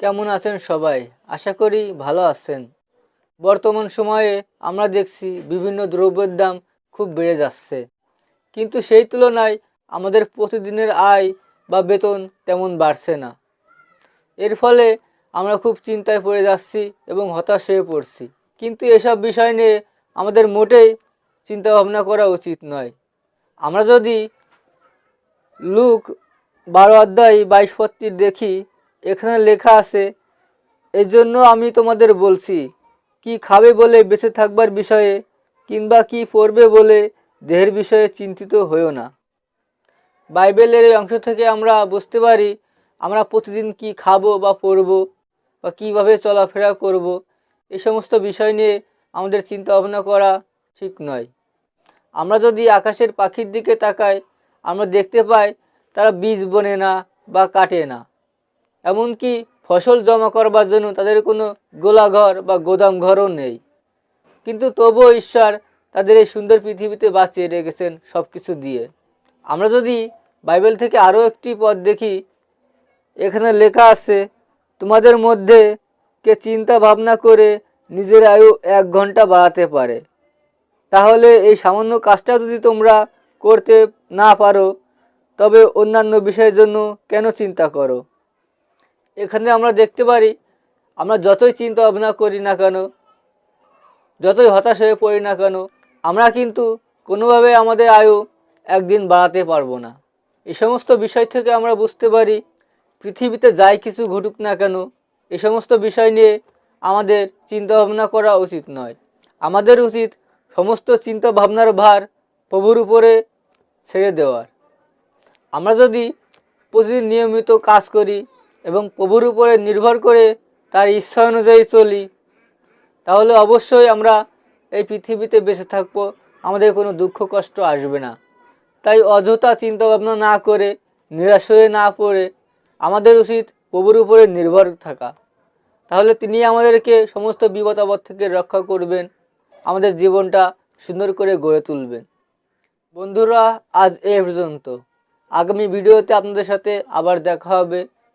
কেমন আছেন সবাই? আশা করি ভালো আছেন। বর্তমান সময়ে আমরা দেখছি বিভিন্ন দ্রব্যের দাম খুব বেড়ে যাচ্ছে। কিন্তু সেই তুলনায় আমাদের প্রতিদিনের আয় বা বেতন তেমন বাড়ছে না। এর ফলে আমরা খুব চিন্তায় পড়ে যাচ্ছি এবং হতাশ হয়ে পড়ছি। কিন্তু এসব বিষয় নিয়ে আমাদের মোটেই চিন্তা ভাবনা করা উচিত নয়। আমরা যদি লুক বারো অধ্যায় বাইশ পত্রির দেখি এখানে লেখা আছে এই জন্য আমি তোমাদের বলছি, কি খাবে বলে বেঁচে থাকবার বিষয়ে কিংবা কি পড়বে বলে দেহের বিষয়ে চিন্তিত হইও না। বাইবেলের এই অংশ থেকে আমরা বুঝতে পারি, আমরা প্রতিদিন কি খাব বা পরবো বা কীভাবে চলাফেরা করব এই সমস্ত বিষয় নিয়ে আমাদের চিন্তা ভাবনা করা ঠিক নয়। আমরা যদি আকাশের পাখির দিকে তাকাই, আমরা দেখতে পাই তারা বীজ বোনে না বা কাটে না। এমনকি ফসল জমা করবার জন্য তাদের কোনো গোলাঘর বা গোদাম ঘরও নেই। কিন্তু তবুও ঈশ্বর তাদের এই সুন্দর পৃথিবীতে বাঁচিয়ে রেখেছেন সব কিছু দিয়ে। আমরা যদি বাইবেল থেকে আরও একটি পদ দেখি, এখানে লেখা আছে, তোমাদের মধ্যে কে চিন্তা ভাবনা করে নিজের আয়ু এক ঘণ্টা বাড়াতে পারে। তাহলে এই সামান্য কাজটা যদি তোমরা করতে না পারো, তবে অন্যান্য বিষয়ের জন্য কেন চিন্তা করো? এখানে আমরা দেখতে পারি, আমরা যতই চিন্তা ভাবনা করি না কেন, যতই হতাশ হয়ে পড়ি না কেন, আমরা কিন্তু কোনোভাবে আমাদের আয়ু একদিন বাড়াতে পারব না। এই সমস্ত বিষয় থেকে আমরা বুঝতে পারি, পৃথিবীতে যাই কিছু ঘটুক না কেন, এ সমস্ত বিষয় নিয়ে আমাদের চিন্তা ভাবনা করা উচিত নয়। আমাদের উচিত সমস্ত চিন্তা ভাবনার ভার প্রভুর উপরে ছেড়ে দেওয়ার। আমরা যদি প্রতিদিন নিয়মিত কাজ করি এবং প্রভুর উপরে নির্ভর করে তার ইচ্ছা অনুযায়ী চলি। তাহলে অবশ্যই আমরা এই পৃথিবীতে বেঁচে থাকব, আমাদের কোনো দুঃখ কষ্ট আসবে না। তাই অযথা চিন্তা ভাবনা না করে, নিরাশ হয়ে না পড়ে আমাদের উচিত প্রভুর উপরে নির্ভর থাকা। তাহলে তিনি আমাদেরকে সমস্ত বিপদ আপদ থেকে রক্ষা করবেন, আমাদের জীবনটা সুন্দর করে গড়ে তুলবেন। বন্ধুরা, আজ এ পর্যন্ত। আগামী ভিডিওতে আপনাদের সাথে আবার দেখা হবে।